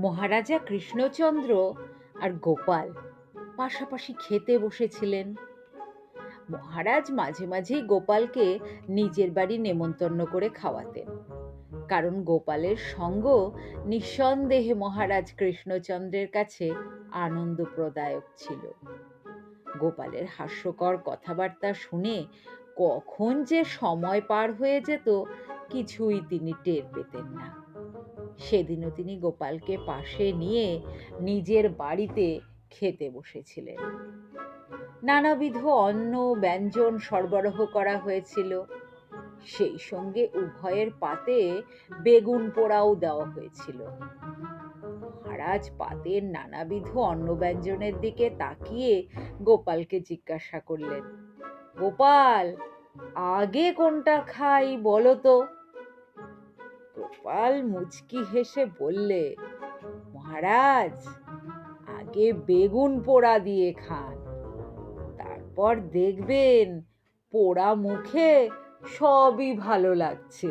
মহারাজা কৃষ্ণচন্দ্র আর গোপাল পাশাপাশি খেতে বসেছিলেন। মহারাজ মাঝে মাঝেই গোপালকে নিজের বাড়ি নেমন্তন্ন করে খাওয়াতেন। কারণ গোপালের সঙ্গ নিঃসন্দেহে মহারাজ কৃষ্ণচন্দ্রের কাছে আনন্দপ্রদায়ক ছিল। গোপালের হাস্যকর কথাবার্তা শুনে কখন যে সময় পার হয়ে যেত, কিছুই তিনি টের পেতেন না। সেদিনও তিনি গোপালকে পাশে নিয়ে নিজের বাড়িতে খেতে বসেছিলেন। নানাবিধ অন্ন ব্যঞ্জন সরবরাহ করা হয়েছিল। সেই সঙ্গে উভয়ের পাতে বেগুন পোড়াও দেওয়া হয়েছিল। মহারাজ পাতের নানাবিধ অন্ন ব্যঞ্জনের দিকে তাকিয়ে গোপালকে জিজ্ঞাসা করলেন, গোপাল, আগে কোনটা খাই বলো তো? গোপাল মুচকি হেসে বললে, মহারাজ, আগে বেগুন পোড়া দিয়ে খান। তারপর দেখবেন পোড়া মুখে সবই ভালো লাগছে।